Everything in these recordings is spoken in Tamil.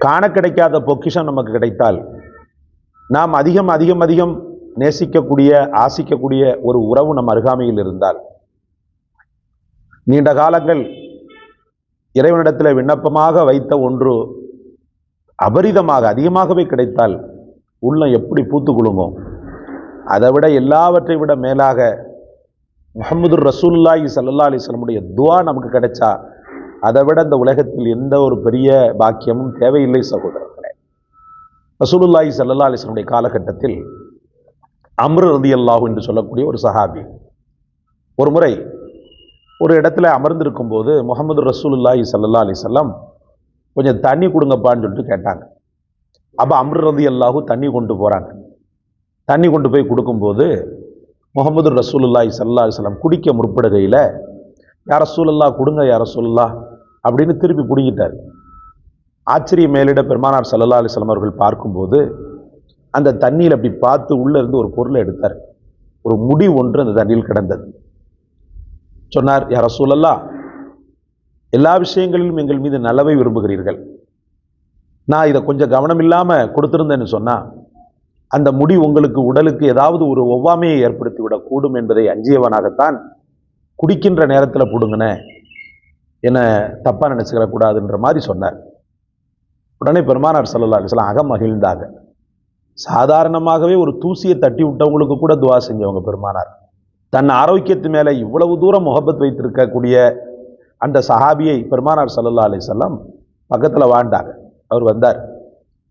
காண கிடைக்காத பொக்கிஷம் நமக்கு கிடைத்தால் நாம் அதிகம் அதிகம் அதிகம் நேசிக்கக்கூடிய ஆசிக்கக்கூடிய ஒரு உறவு நம் அருகாமையில் இருந்தால் நீண்ட காலங்கள் இறைவனிடத்தில் விண்ணப்பமாக வைத்த ஒன்று அபரிதமாக அதிகமாகவே கிடைத்தால் உள்ளம் எப்படி பூத்து குழுமோ அதை விட எல்லாவற்றை விட மேலாக முகமது ரசூல்லாஹி சல்லா அலிஸ்லமுடைய துவா நமக்கு கிடைச்சா அதை விட இந்த உலகத்தில் எந்த ஒரு பெரிய பாக்கியமும் தேவையில்லை சகோதரர்களே. ரசூலுல்லாஹி சல்லா அலிஸ்லமுடைய காலகட்டத்தில் அம்ரு ரதி அல்லாஹு என்று சொல்லக்கூடிய ஒரு சஹாபி ஒரு முறை ஒரு இடத்துல அமர்ந்திருக்கும் போது முகமது ரசூலுல்லாஹி சல்லா அலிசல்லாம் கொஞ்சம் தண்ணி கொடுங்கப்பான்னு சொல்லிட்டு கேட்டாங்க. அப்போ அம்ரு ரதி அல்லாஹு தண்ணி கொண்டு போகிறாங்க தண்ணி கொண்டு போய் கொடுக்கும்போது முகமது ரசூலுல்லாஹி சல்லா அலிஸ்லாம் குடிக்க முற்படுகையில் யார சூழல்லா கொடுங்க யார சூழல்லா அப்படின்னு திருப்பி பிடிங்கிட்டார். ஆச்சரிய மேலிட பெருமானார் சல்லா அலிஸ்லாம் அவர்கள் பார்க்கும்போது அந்த தண்ணியில் அப்படி பார்த்து உள்ளே இருந்து ஒரு பொருளை எடுத்தார். ஒரு முடி ஒன்று அந்த தண்ணியில் கிடந்தது. சொன்னார் யார சூழல்லா எல்லா விஷயங்களிலும் எங்கள் மீது நலவை விரும்புகிறீர்கள். நான் இதை கொஞ்சம் கவனம் இல்லாமல் கொடுத்துருந்தேன்னு சொன்னால் அந்த முடி உங்களுக்கு உடலுக்கு ஏதாவது ஒரு ஒவ்வாமையை ஏற்படுத்தி விடக்கூடும் என்பதை அஞ்சியவனாகத்தான் குடிக்கின்ற நேரத்தில் பிடுங்கினேன் என்னை தப்பாக நினச்சிக்கிறக்கூடாதுன்ற மாதிரி சொன்னார். உடனே பெருமானார் சல்லா அலிஸ்லாம் அகம் மகிழ்ந்தாங்க. சாதாரணமாகவே ஒரு தூசியை தட்டி விட்டவங்களுக்கு கூட துவா செஞ்சவங்க பெருமானார். தன் ஆரோக்கியத்து மேலே இவ்வளவு தூரம் முகப்பத் வைத்திருக்கக்கூடிய அந்த சஹாபியை பெருமானார் சல்லல்லா அலிசல்லாம் பக்கத்தில் வாழ்ந்தாங்க. அவர் வந்தார்.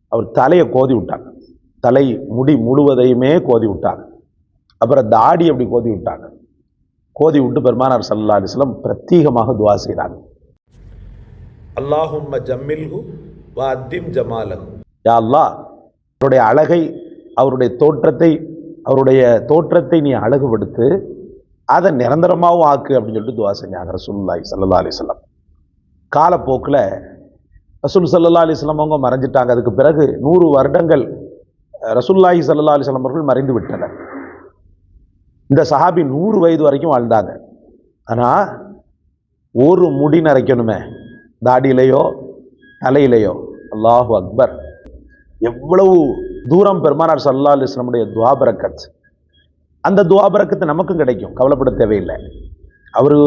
அவர் தலையை கோதி விட்டாங்க. தலை முடி முழுவதையுமே கோதி விட்டாங்க. அப்புறம் தாடி அப்படி கோதி விட்டாங்க. கோதி விட்டு பெருமானார் சல்லா அலிஸ்லம் பிரத்யேகமாக துவா செய்கிறாங்க அல்லாஹும்ம ஜம்மில்ஹு வா அத்திம் ஜமாலஹு. யா அல்லாஹ் அவருடைய அழகை அவருடைய தோற்றத்தை அவருடைய தோற்றத்தை நீ அழகுபடுத்து அதை நிரந்தரமாகவும் ஆக்கு அப்படின்னு சொல்லிட்டு துவா செஞ்சாங்க ரசூல்லாய் சல்லா அலிஸ்லாம் காலப்போக்கில் ரசூல் சல்லா அலிஸ்லாம் அவங்க மறைஞ்சிட்டாங்க. அதுக்கு பிறகு நூறு வருடங்கள் ரசூல்லாஹி சல்லா அலிஸ்லாம் அவர்கள் மறைந்து விட்டனர். இந்த சஹாபி நூறு வயது வரைக்கும் வாழ்ந்தாங்க. ஆனால் ஒரு முடி நரைக்கணுமே. தாடியிலையோ தலையிலையோ. அல்லாஹு அக்பர். எவ்வளவு தூரம் பெருமானார் சல்லா அலிஸ்லமுடைய துவாபரக்கத். அந்த துவாபரக்கத்து நமக்கும் கிடைக்கும். கவலைப்பட தேவையில்லை. அவர்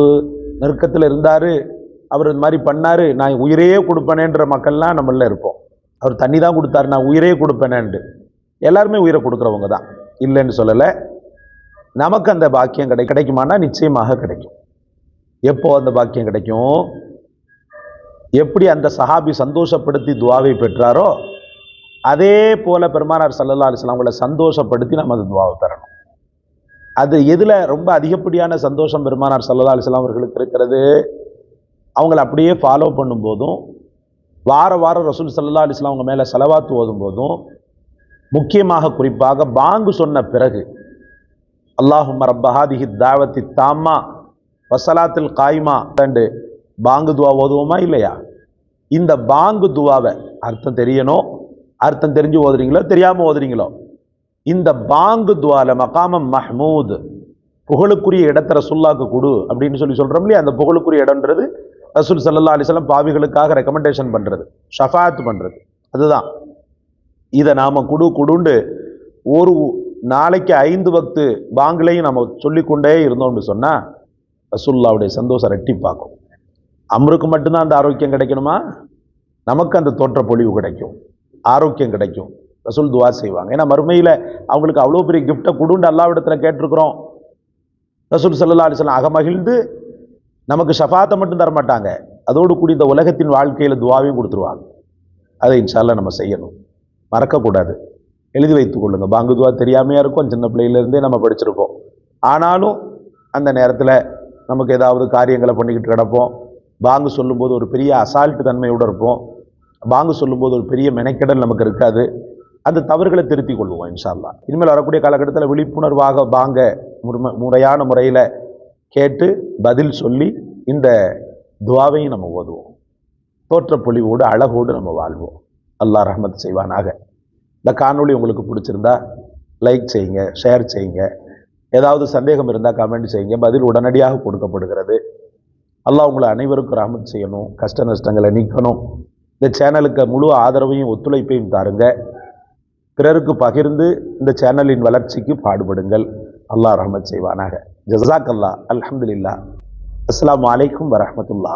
நெருக்கத்தில் இருந்தார். அவர் இது மாதிரி பண்ணார். நான் உயிரையே கொடுப்பேனேன்ற மக்கள்லாம் நம்மள இருப்போம். அவர் தண்ணி தான் கொடுத்தாரு. நான் உயிரே கொடுப்பேனேன்ட்டு. எல்லாருமே உயிரை கொடுக்குறவங்க தான். இல்லைன்னு சொல்லலை. நமக்கு அந்த பாக்கியம் கிடை கிடைக்குமானா நிச்சயமாக கிடைக்கும். எப்போ அந்த பாக்கியம் கிடைக்கும்? எப்படி அந்த சஹாபி சந்தோஷப்படுத்தி துவாவை பெற்றாரோ அதே போல பெருமானார் சல்லல்லா அலிஸ்லாம் அவங்கள சந்தோஷப்படுத்தி நம்ம அந்த துவாவை பெறணும். அது எதில் ரொம்ப அதிகப்படியான சந்தோஷம் பெருமானார் சல்லல்லா அலிஸ்லாம் அவர்களுக்கு இருக்கிறது? அவங்கள அப்படியே ஃபாலோ பண்ணும்போதும் வார வாரம் ரசூல் சல்லா அலிஸ்லாம் அவங்க மேலே செலவாத்து ஓதும் போதும் முக்கியமாக குறிப்பாக பாங்கு சொன்ன பிறகு அல்லாஹும் ரப்பஹாதிஹி தாவத்தி தாமா வசலாத்தில் காய்மா. ரெண்டு பாங்கு துவா ஓதுவோமா இல்லையா? இந்த பாங்கு துவாவை அர்த்தம் தெரியணும் அர்த்தம் தெரிஞ்சு ஓதுறீங்களோ? தெரியாமல் ஓதுறீங்களோ? இந்த பாங்கு துவால மகாமம் மஹ்மூத் புகழுக்குரிய இடத்த ரசுல்லாக்கு கொடு அப்படின்னு சொல்லி சொல்கிறோம் இல்லையா? அந்த புகழுக்குரிய இடம்ன்றது ரசூல் சல்லா அலிஸ்லாம் பாவிகளுக்காக ரெக்கமெண்டேஷன் பண்ணுறது ஷஃபாத் பண்ணுறது அதுதான். இதை நாம் குடு குடுண்டு ஒரு நாளைக்கு ஐந்து பக்து பாங்கிலையும் நம்ம சொல்லிக்கொண்டே இருந்தோம்னு சொன்னால் ரசுல்லாவுடைய சந்தோஷம் ரெட்டிப்பாக்கும் அம்ருக்கு மட்டும்தான் அந்த ஆரோக்கியம் கிடைக்கணுமா? நமக்கு அந்த தோற்ற பொழிவு கிடைக்கும். ஆரோக்கியம் கிடைக்கும். ரசூல் துவா செய்வாங்க. ஏன்னா மறுமையில் அவங்களுக்கு அவ்வளோ பெரிய கிஃப்டை கொடுண்டு அல்லாவிடத்தில் கேட்டிருக்கிறோம். ரசூல் சல்லா அலிஸ்லாம் அகமகிழ்ந்து நமக்கு ஷஃபாத்தை மட்டும் தரமாட்டாங்க அதோடு கூடி இந்த உலகத்தின் வாழ்க்கையில் துவாவையும் கொடுத்துருவாங்க. அதை இன்ஷால்லா நம்ம செய்யணும். மறக்கக்கூடாது. எழுதி வைத்துக் கொள்ளுங்க. பாங்குதுவா தெரியாமையாக இருக்கும். சின்ன பிள்ளையிலேருந்தே நம்ம படிச்சிருப்போம். ஆனாலும் அந்த நேரத்தில் நமக்கு ஏதாவது காரியங்களை பண்ணிக்கிட்டு கிடப்போம். பாங்கு சொல்லும்போது ஒரு பெரிய அசால்ட்டு தன்மையோடு இருப்போம். பாங்கு சொல்லும்போது ஒரு பெரிய மெனக்கெடல் நமக்கு இருக்காது. அந்த தவறுகளை திருத்திக் கொள்வோம் இன்ஷால்லா இனிமேல் வரக்கூடிய காலகட்டத்தில் விழிப்புணர்வாக பாங்க முறை- முறையான முறையில் கேட்டு பதில் சொல்லி இந்த துவாவையும் நம்ம ஓதுவோம். தோற்றப்பொழிவோடு அழகோடு நம்ம வாழ்வோம். அல்லாஹ் ரஹமத் செய்வானாக. இந்த காணொளி உங்களுக்கு பிடிச்சிருந்தா லைக் செய்யுங்க ஷேர் செய்யுங்க. ஏதாவது சந்தேகம் இருந்தால் கமெண்ட் செய்யுங்க. பதில் உடனடியாக கொடுக்கப்படுகிறது. அல்லாஹ் உங்களை அனைவருக்கும் ரஹமத் செய்யணும் கஷ்ட நஷ்டங்களை நீக்கணும். இந்த சேனலுக்கு முழு ஆதரவையும் ஒத்துழைப்பையும் தாருங்க. பிறருக்கு பகிர்ந்து இந்த சேனலின் வளர்ச்சிக்கு பாடுபடுங்கள். அல்லாஹ் ரஹமத் செய்வானாக. ஜசாக் அல்லா அலமதுல்லா அஸ்லாம் வலைக்கம் வரமத்துல்லா